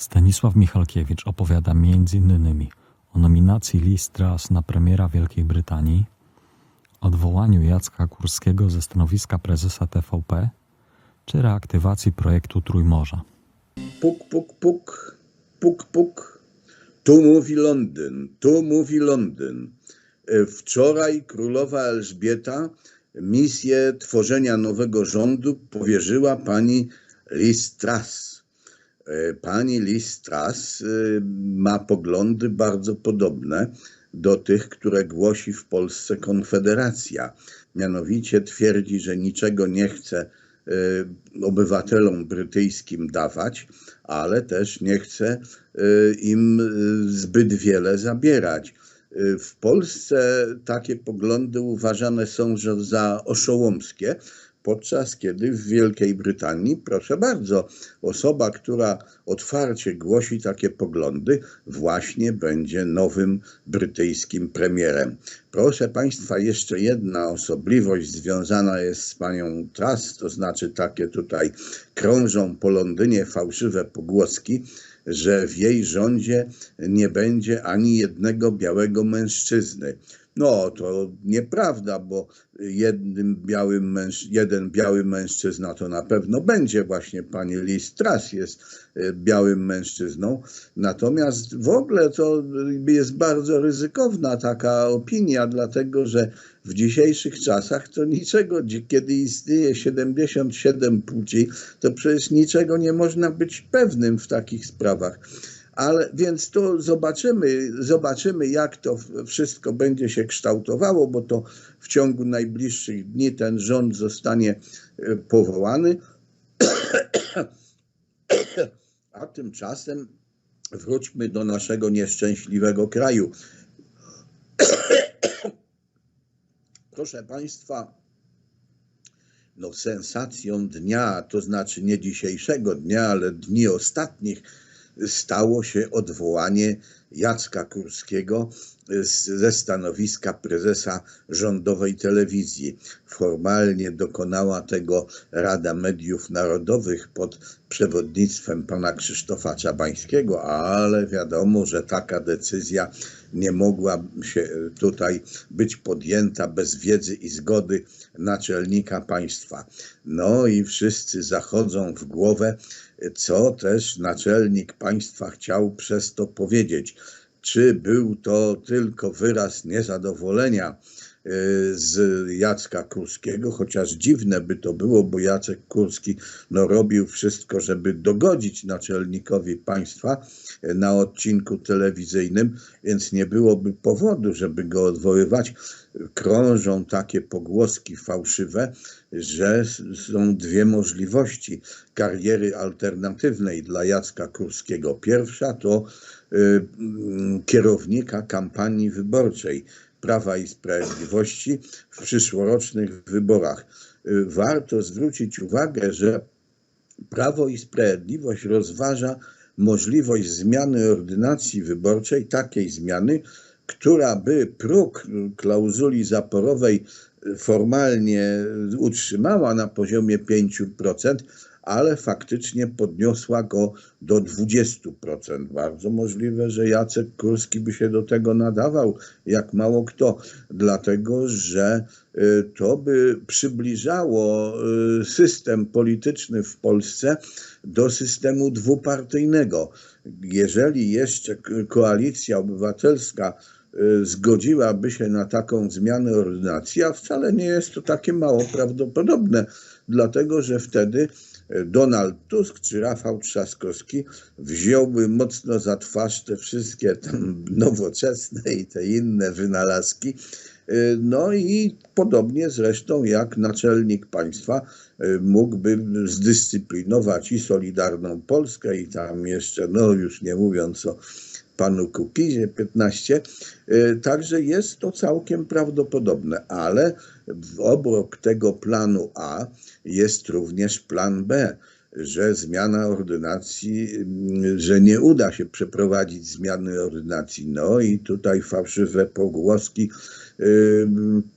Stanisław Michalkiewicz opowiada m.in. o nominacji Liz Truss na premiera Wielkiej Brytanii, odwołaniu Jacka Kurskiego ze stanowiska prezesa TVP czy reaktywacji projektu Trójmorza. Puk, puk, puk, puk, puk. Tu mówi Londyn, tu mówi Londyn. E, Wczoraj królowa Elżbieta misję tworzenia nowego rządu powierzyła pani Liz Truss. E, Pani Liz Truss e, ma poglądy bardzo podobne do tych, które głosi w Polsce Konfederacja. Mianowicie twierdzi, że niczego nie chce e, obywatelom brytyjskim dawać, ale też nie chce im zbyt wiele zabierać. W Polsce takie poglądy uważane są za oszołomskie, podczas kiedy w Wielkiej Brytanii, proszę bardzo, osoba, która otwarcie głosi takie poglądy, właśnie będzie nowym brytyjskim premierem. Proszę Państwa, jeszcze jedna osobliwość związana jest z panią Truss, to znaczy takie tutaj krążą po Londynie fałszywe pogłoski, że w jej rządzie nie będzie ani jednego białego mężczyzny. No, to nieprawda, bo jednym białym męż, jeden biały mężczyzna to na pewno będzie właśnie pani Liz Truss jest e, białym mężczyzną. Natomiast w ogóle to jest bardzo ryzykowna taka opinia, dlatego że w dzisiejszych czasach to niczego, kiedy istnieje 77 płci, to przecież niczego nie można być pewnym w takich sprawach. Ale więc to zobaczymy, zobaczymy, jak to wszystko będzie się kształtowało, bo to w ciągu najbliższych dni ten rząd zostanie e, powołany. A tymczasem wróćmy do naszego nieszczęśliwego kraju. Proszę Państwa, no sensacją dnia, to znaczy nie dzisiejszego dnia, ale dni ostatnich, stało się odwołanie Jacka Kurskiego z- ze stanowiska prezesa rządowej telewizji. Formalnie dokonała tego Rada Mediów Narodowych pod przewodnictwem pana Krzysztofa Czabańskiego, ale wiadomo, że taka decyzja nie mogła się tutaj być podjęta bez wiedzy i zgody naczelnika państwa. No i wszyscy zachodzą w głowę, co też naczelnik państwa chciał przez to powiedzieć. Czy był to tylko wyraz niezadowolenia y, z Jacka Kurskiego, chociaż dziwne by to było, bo Jacek Kurski no, robił wszystko, żeby dogodzić naczelnikowi państwa y, na odcinku telewizyjnym, więc nie byłoby powodu, żeby go odwoływać. Krążą takie pogłoski fałszywe, że są dwie możliwości kariery alternatywnej dla Jacka Kurskiego. Pierwsza to kierownika kampanii wyborczej Prawa i Sprawiedliwości w przyszłorocznych wyborach. Y, Warto zwrócić uwagę, że Prawo i Sprawiedliwość rozważa możliwość zmiany ordynacji wyborczej, takiej zmiany, która by próg klauzuli zaporowej formalnie utrzymała na poziomie 5%, ale faktycznie podniosła go do 20%. Bardzo możliwe, że Jacek Kurski by się do tego nadawał, jak mało kto, dlatego że y, to by przybliżało y, system polityczny w Polsce do systemu dwupartyjnego. Jeżeli jeszcze koalicja obywatelska y, zgodziłaby się na taką zmianę ordynacji, a wcale nie jest to takie mało prawdopodobne, dlatego że wtedy Donald Tusk czy Rafał Trzaskowski wziąłby mocno za twarz te wszystkie tam nowoczesne i te inne wynalazki. Y, No i podobnie zresztą jak naczelnik państwa y, mógłby zdyscyplinować i Solidarną Polskę i tam jeszcze, no już nie mówiąc o panu Kukizie 15. Y, Także jest to całkiem prawdopodobne, ale obok tego planu A jest również plan B. że zmiana ordynacji, mm, że nie uda się przeprowadzić zmiany ordynacji. No i tutaj fałszywe pogłoski y,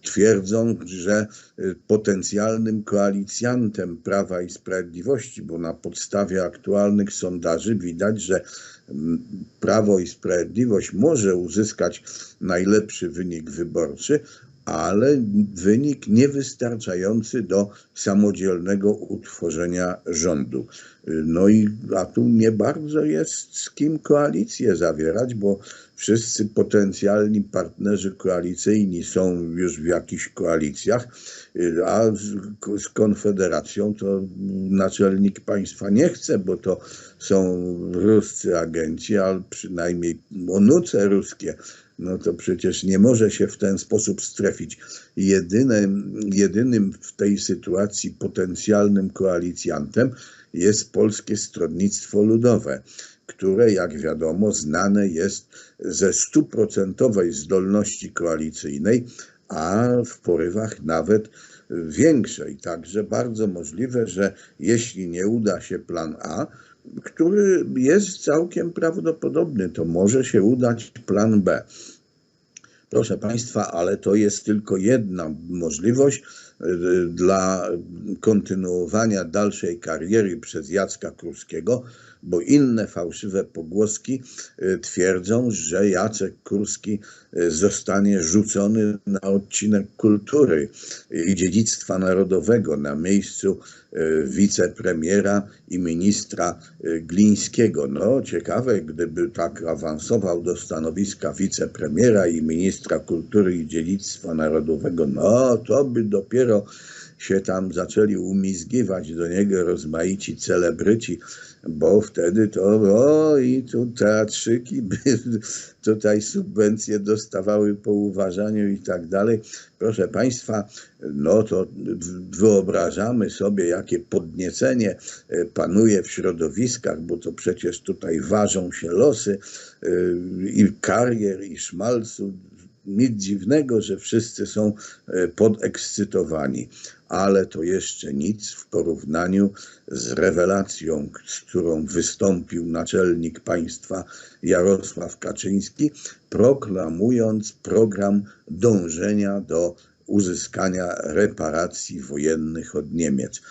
twierdzą, że y, potencjalnym koalicjantem Prawa i Sprawiedliwości, bo na podstawie aktualnych sondaży widać, że Prawo i Sprawiedliwość może uzyskać najlepszy wynik wyborczy, ale wynik niewystarczający do samodzielnego utworzenia rządu. No i a tu nie bardzo jest z kim koalicję zawierać, bo wszyscy potencjalni partnerzy koalicyjni są już w jakichś koalicjach, a z, Konfederacją to naczelnik państwa nie chce, bo to są ruscy agenci, ale przynajmniej onuce ruskie no to przecież nie może się w ten sposób strefić. Jedynym, jedynym w tej sytuacji potencjalnym koalicjantem jest Polskie Stronnictwo Ludowe, które, jak wiadomo, znane jest ze stuprocentowej zdolności koalicyjnej, a w porywach nawet większej. Także bardzo możliwe, że jeśli nie uda się plan A, który jest całkiem prawdopodobny, to może się udać plan B. Proszę Państwa, ale to jest tylko jedna możliwość y, dla kontynuowania dalszej kariery przez Jacka Kurskiego, bo inne fałszywe pogłoski y, twierdzą, że Jacek Kurski y, zostanie rzucony na odcinek kultury i dziedzictwa narodowego na miejscu wicepremiera i ministra Glińskiego. No, ciekawe, gdyby tak awansował do stanowiska wicepremiera i ministra kultury i dziedzictwa narodowego, no to by dopiero się tam zaczęli umizgiwać do niego rozmaici celebryci, bo wtedy to o i tu teatrzyki by tutaj subwencje dostawały po uważaniu i tak dalej. Proszę Państwa, no to wyobrażamy sobie, jakie podniecenie e, panuje w środowiskach, bo to przecież tutaj ważą się losy e, i karier, i szmalcu nic dziwnego, że wszyscy są e, podekscytowani, ale to jeszcze nic w porównaniu z rewelacją, z którą wystąpił naczelnik państwa Jarosław Kaczyński, proklamując program dążenia do uzyskania reparacji wojennych od Niemiec.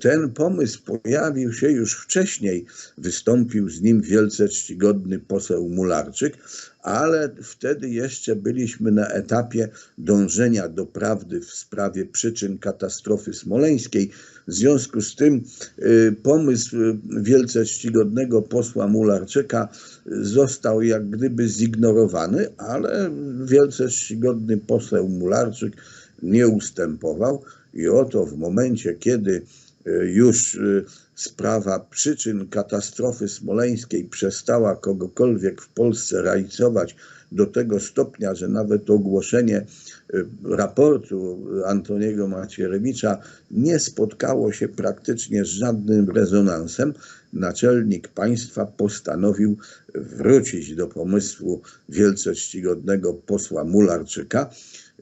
Ten pomysł pojawił się już wcześniej, wystąpił z nim wielce czcigodny poseł Mularczyk, ale wtedy jeszcze byliśmy na etapie dążenia do prawdy w sprawie przyczyn katastrofy smoleńskiej. W związku z tym y, pomysł wielce czcigodnego posła Mularczyka został jak gdyby zignorowany, ale wielce czcigodny poseł Mularczyk nie ustępował i oto w momencie, kiedy y, już y, sprawa przyczyn katastrofy smoleńskiej przestała kogokolwiek w Polsce realizować do tego stopnia, że nawet ogłoszenie y, raportu Antoniego Macierewicza nie spotkało się praktycznie z żadnym rezonansem, naczelnik państwa postanowił wrócić do pomysłu wielce czcigodnego posła Mularczyka,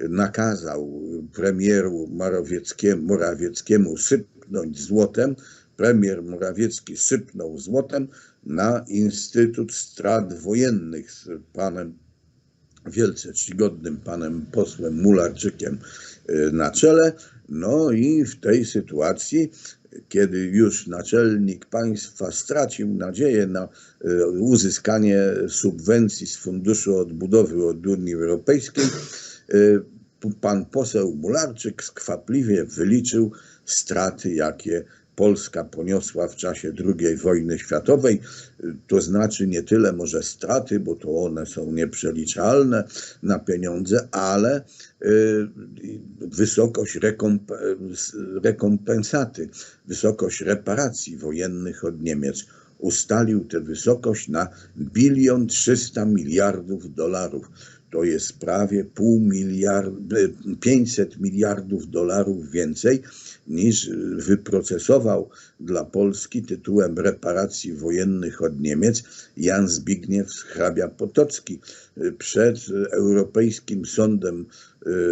nakazał premieru Morawieckiemu, Morawieckiemu sypnąć złotem, premier Morawiecki sypnął złotem na Instytut Strat Wojennych z panem wielce czcigodnym panem posłem Mularczykiem y, na czele. No i w tej sytuacji, kiedy już naczelnik państwa stracił nadzieję na y, uzyskanie subwencji z Funduszu Odbudowy od Unii Europejskiej, y, pan poseł Mularczyk skwapliwie wyliczył straty, jakie Polska poniosła w czasie II wojny światowej, to znaczy nie tyle może straty, bo to one są nieprzeliczalne na pieniądze, ale y, wysokość rekompensaty, wysokość reparacji wojennych od Niemiec. Ustalił tę wysokość na bilion 300 miliardów dolarów to jest prawie pół miliarda, 500 miliardów dolarów więcej niż wyprocesował dla Polski tytułem reparacji wojennych od Niemiec Jan Zbigniew hrabia Potocki przed Europejskim Sądem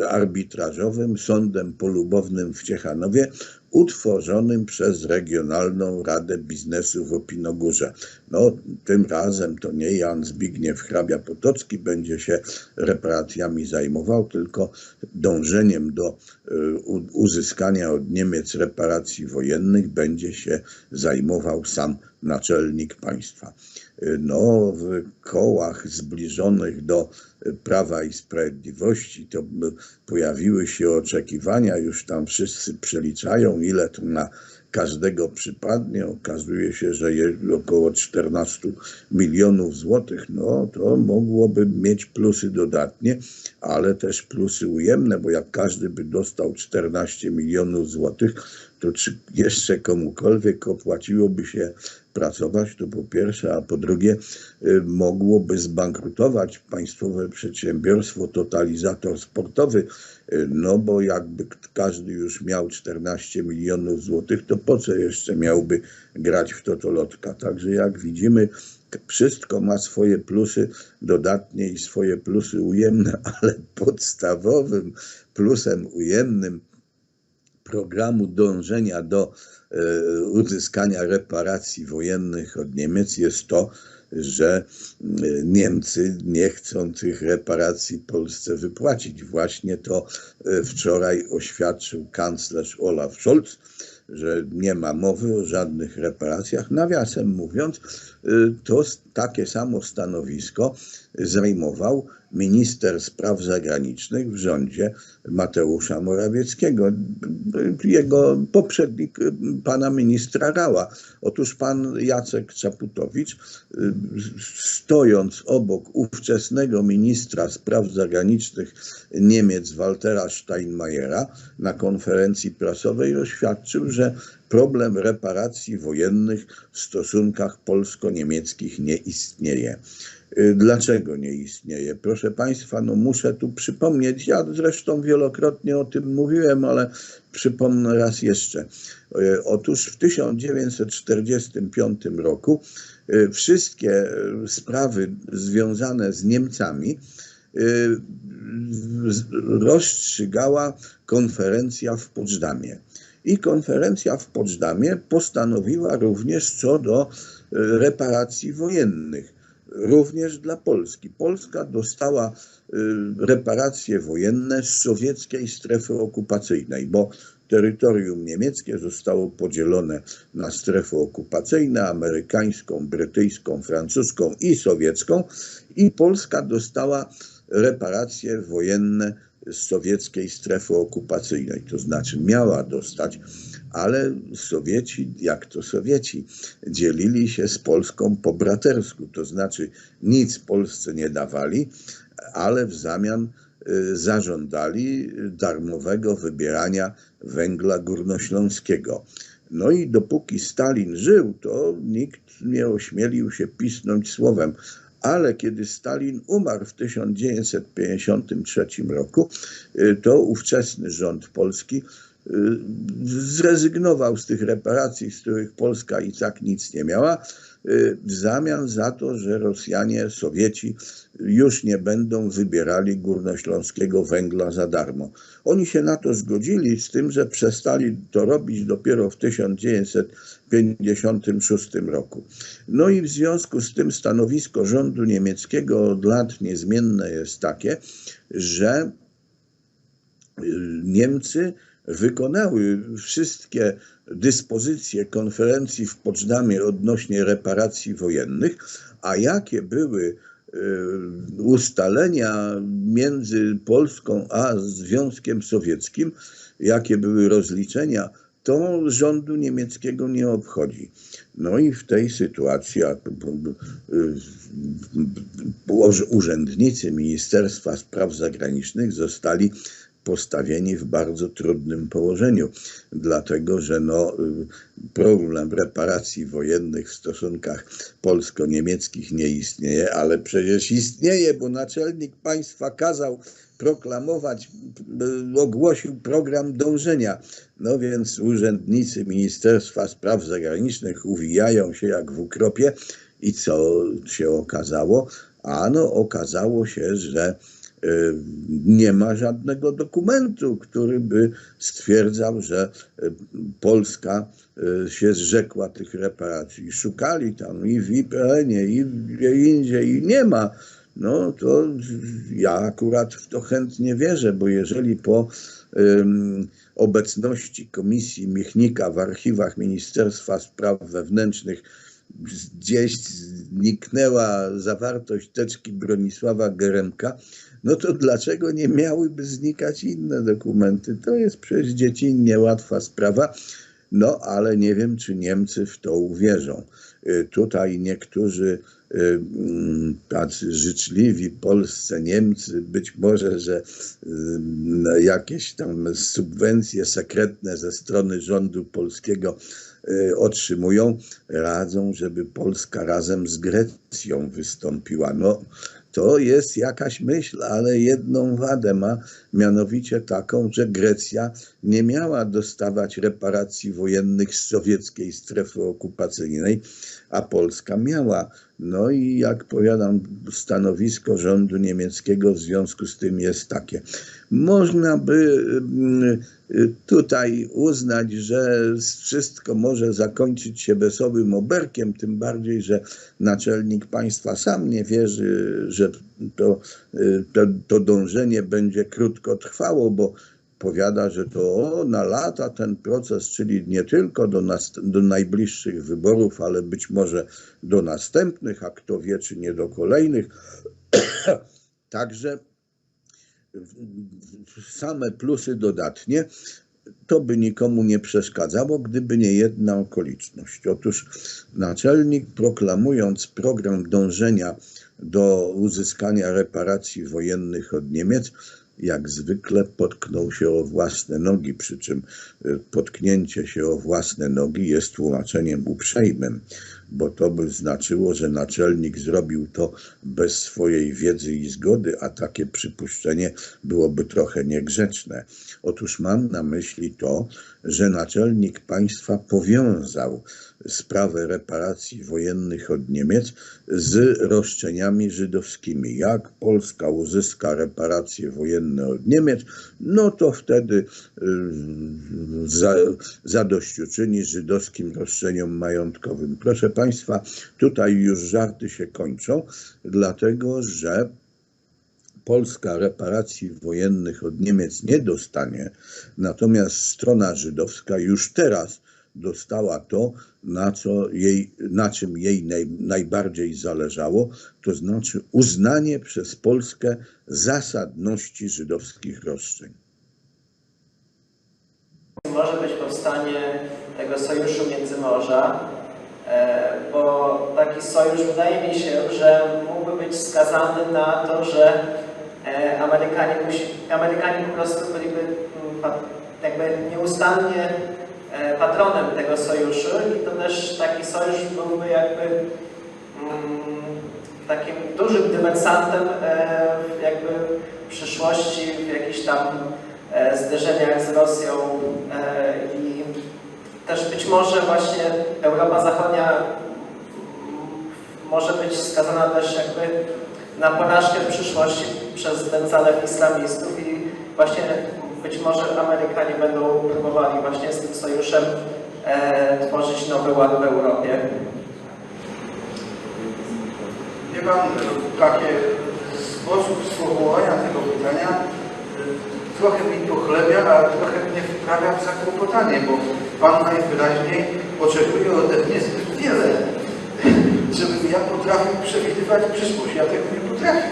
arbitrażowym sądem polubownym w Ciechanowie, utworzonym przez Regionalną Radę Biznesu w Opinogórze. No, tym razem to nie Jan Zbigniew Hrabia-Potocki będzie się reparacjami zajmował, tylko dążeniem do y, uzyskania od Niemiec reparacji wojennych będzie się zajmował sam naczelnik państwa. No, w kołach zbliżonych do Prawa i Sprawiedliwości to pojawiły się oczekiwania, już tam wszyscy przeliczają, ile to na każdego przypadnie. Okazuje się, że jest około 14 milionów złotych. No, to mogłoby mieć plusy dodatnie, ale też plusy ujemne, bo jak każdy by dostał 14 milionów złotych, to czy jeszcze komukolwiek opłaciłoby się pracować, to po pierwsze, a po drugie y, mogłoby zbankrutować państwowe przedsiębiorstwo totalizator sportowy, y, no bo jakby każdy już miał 14 milionów złotych, to po co jeszcze miałby grać w totolotka? Także jak widzimy, wszystko ma swoje plusy dodatnie i swoje plusy ujemne, ale podstawowym plusem ujemnym programu dążenia do e, uzyskania reparacji wojennych od Niemiec jest to, że e, Niemcy nie chcą tych reparacji Polsce wypłacić. Właśnie to e, wczoraj oświadczył kanclerz Olaf Scholz, że nie ma mowy o żadnych reparacjach. Nawiasem mówiąc, to s- takie samo stanowisko zajmował minister spraw zagranicznych w rządzie Mateusza Morawieckiego, y, jego poprzednik y, pana ministra Rała. Otóż pan Jacek Czaputowicz, y, stojąc obok ówczesnego ministra spraw zagranicznych Niemiec Waltera Steinmeiera na konferencji prasowej oświadczył, że problem reparacji wojennych w stosunkach polsko-niemieckich nie istnieje. Y, Dlaczego nie istnieje? Proszę Państwa, no muszę tu przypomnieć, ja zresztą wielokrotnie o tym mówiłem, ale przypomnę raz jeszcze. Y, Otóż w 1945 roku y, wszystkie sprawy związane z Niemcami rozstrzygała konferencja w Poczdamie. I konferencja w Poczdamie postanowiła również co do y, reparacji wojennych, również dla Polski. Polska dostała y, reparacje wojenne z sowieckiej strefy okupacyjnej, bo terytorium niemieckie zostało podzielone na strefy okupacyjne amerykańską, brytyjską, francuską i sowiecką i Polska dostała reparacje wojenne z sowieckiej strefy okupacyjnej, to znaczy miała dostać, ale Sowieci, jak to Sowieci, dzielili się z Polską po bratersku, to znaczy nic Polsce nie dawali, ale w zamian y, zażądali darmowego wybierania węgla górnośląskiego. No i dopóki Stalin żył, to nikt nie ośmielił się pisnąć słowem. Ale kiedy Stalin umarł w 1953 roku, y, to ówczesny rząd polski y, zrezygnował z tych reparacji, z których Polska i tak nic nie miała, y, w zamian za to, że Rosjanie, Sowieci już nie będą wybierali górnośląskiego węgla za darmo. Oni się na to zgodzili, z tym, że przestali to robić dopiero w 1956 roku. No i w związku z tym stanowisko rządu niemieckiego od lat niezmienne jest takie, że y, Niemcy wykonały wszystkie dyspozycje konferencji w Poczdamie odnośnie reparacji wojennych, a jakie były ustalenia między Polską a Związkiem Sowieckim, jakie były rozliczenia, to rządu niemieckiego nie obchodzi. No i w tej sytuacji y, urzędnicy Ministerstwa Spraw Zagranicznych zostali postawieni w bardzo trudnym położeniu, dlatego że no, problem reparacji wojennych w stosunkach polsko-niemieckich nie istnieje, ale przecież istnieje, bo naczelnik państwa kazał proklamować, y, ogłosił program dążenia. No więc urzędnicy Ministerstwa Spraw Zagranicznych uwijają się jak w ukropie i co się okazało? Ano okazało się, że Nie ma żadnego dokumentu, który by stwierdzał, że e, Polska e, się zrzekła tych reparacji. Szukali tam i w IPN-ie, i gdzie indziej, i nie ma. No to ja akurat w to chętnie wierzę, bo jeżeli po em, obecności Komisji Michnika w archiwach Ministerstwa Spraw Wewnętrznych gdzieś zniknęła zawartość teczki Bronisława Geremka, no to dlaczego nie miałyby znikać inne dokumenty? To jest przecież dziecinnie łatwa sprawa. No, ale nie wiem, czy Niemcy w to uwierzą. Y, Tutaj niektórzy y, mm, tacy życzliwi Polsce Niemcy, być może, że y, no, jakieś tam subwencje sekretne ze strony rządu polskiego otrzymują, radzą, żeby Polska razem z Grecją wystąpiła. No, to jest jakaś myśl, ale jedną wadę ma, mianowicie taką, że Grecja nie miała dostawać reparacji wojennych z sowieckiej strefy okupacyjnej, a Polska miała. No i jak powiadam, stanowisko rządu niemieckiego w związku z tym jest takie. Można by mm, y, tutaj uznać, że wszystko może zakończyć się wesołym oberkiem, tym bardziej, że naczelnik państwa sam nie wierzy, że to, y, to, to dążenie będzie krótko trwało, bo powiada, że to na lata ten proces, czyli nie tylko do, nas, do najbliższych wyborów, ale być może do następnych, a kto wie, czy nie do kolejnych. Także same plusy dodatnie, to by nikomu nie przeszkadzało, gdyby nie jedna okoliczność. Otóż naczelnik, proklamując program dążenia do uzyskania reparacji wojennych od Niemiec, jak zwykle potknął się o własne nogi, przy czym y, potknięcie się o własne nogi jest tłumaczeniem uprzejmym, bo to by znaczyło, że naczelnik zrobił to bez swojej wiedzy i zgody, a takie przypuszczenie byłoby trochę niegrzeczne. Otóż mam na myśli to, że naczelnik państwa powiązał sprawę reparacji wojennych od Niemiec z roszczeniami żydowskimi. Jak Polska uzyska reparacje wojenne od Niemiec, no to wtedy y, za, zadośćuczyni żydowskim roszczeniom majątkowym. Proszę Państwa, tutaj już żarty się kończą, dlatego że Polska reparacji wojennych od Niemiec nie dostanie, natomiast strona żydowska już teraz dostała to, na, co jej, na czym jej naj, najbardziej zależało, to znaczy uznanie przez Polskę zasadności żydowskich roszczeń. może być powstanie tego sojuszu Międzymorza, e, bo taki sojusz wydaje mi się, że mógłby być skazany na to, że e, Amerykanie, musi, Amerykanie po prostu byliby mm, jakby nieustannie patronem tego sojuszu i to też taki sojusz byłby jakby mm, takim dużym dywersantem e, jakby w przyszłości w jakichś tam e, zderzeniach z Rosją e, i też być może właśnie Europa Zachodnia mm, może być skazana też jakby na porażkę w przyszłości przez ten zalew islamistów i właśnie być może Amerykanie będą próbowali właśnie z tym sojuszem e, tworzyć nowy ład w Europie. Wie Pan, takie sposób sformułowania tego pytania y, trochę mi pochlebia, a trochę mnie wprawia w zakłopotanie, bo Pan najwyraźniej oczekuje ode mnie zbyt wiele, żebym ja potrafił przewidywać przyszłość. Ja tego nie potrafię.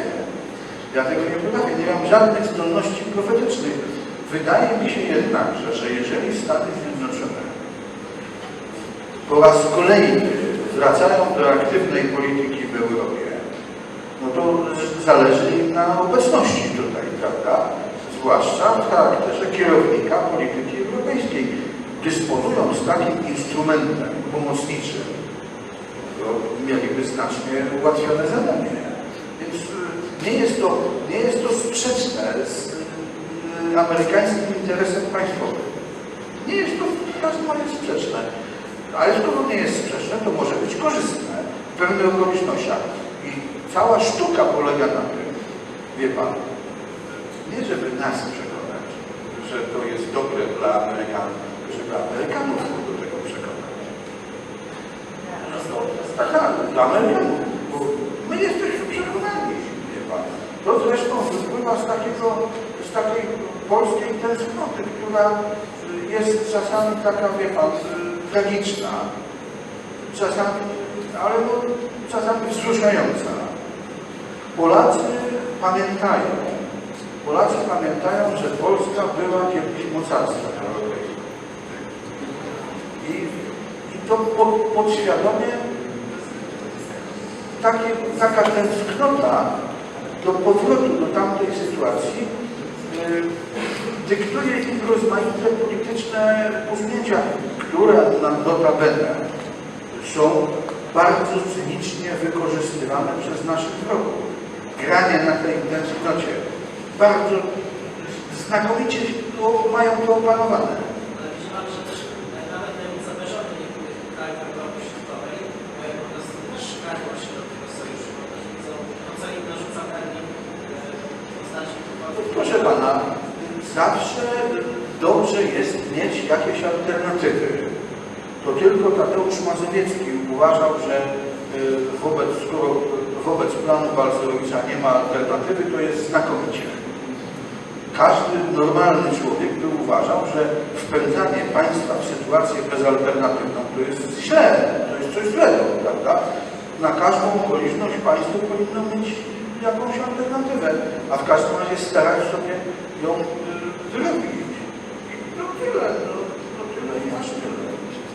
Ja tego nie potrafię. Nie mam żadnych zdolności profetycznych. Wydaje mi się jednakże, że jeżeli Stany Zjednoczone po raz kolejny wracają do aktywnej polityki w Europie, no to zależy im na obecności tutaj, prawda? Zwłaszcza w charakterze kierownika polityki europejskiej. Dysponując takim instrumentem pomocniczym, to mieliby znacznie ułatwione zadanie. Więc y, nie jest to, nie jest to sprzeczne z y, amerykańskim interesem państwowym. Nie jest to w każdym razie sprzeczne. Ale skoro nie jest sprzeczne, to może być korzystne w pewnych okolicznościach. I cała sztuka polega na tym, wie Pan, nie żeby nas przekonać, że to jest dobre dla Amerykanów, żeby Amerykanów do tego przekonać. Tak, dla Amerykanów. Bo my jesteśmy. To zresztą wypływa z takiego, z takiej polskiej tęsknoty, która jest czasami taka, wie pan, tragiczna. Czasami, ale no, czasami wzruszająca. Polacy pamiętają, Polacy pamiętają, że Polska była kiedyś mocarstwem europejskim. I, i to pod, podświadomie taka tęsknota do powrotu do tamtej sytuacji yy, dyktuje im rozmaite polityczne posunięcia, które na notabene są bardzo cynicznie wykorzystywane przez naszych wrogów. Granie na tej tęsknocie bardzo znakomicie mają to opanowane. Ale widzi pan, że też nawet zamierzone niektórych krajów Europy Środkowej mają po prostu też szukają się do tego sojuszu, bo też widzą, to co im narzuca Berlin, e, postaci Proszę pana, zawsze dobrze jest mieć jakieś alternatywy. To tylko Tadeusz Mazowiecki uważał, że y, wobec, skoro wobec planu Balcerowicza nie ma alternatywy, to jest znakomicie. Każdy normalny człowiek by uważał, że wpędzanie państwa w sytuację bezalternatywną to jest źle, to jest coś złego, prawda? Na każdą okoliczność państwo powinno mieć jakąś alternatywę, a w każdym razie starać sobie ją y, wyrobić.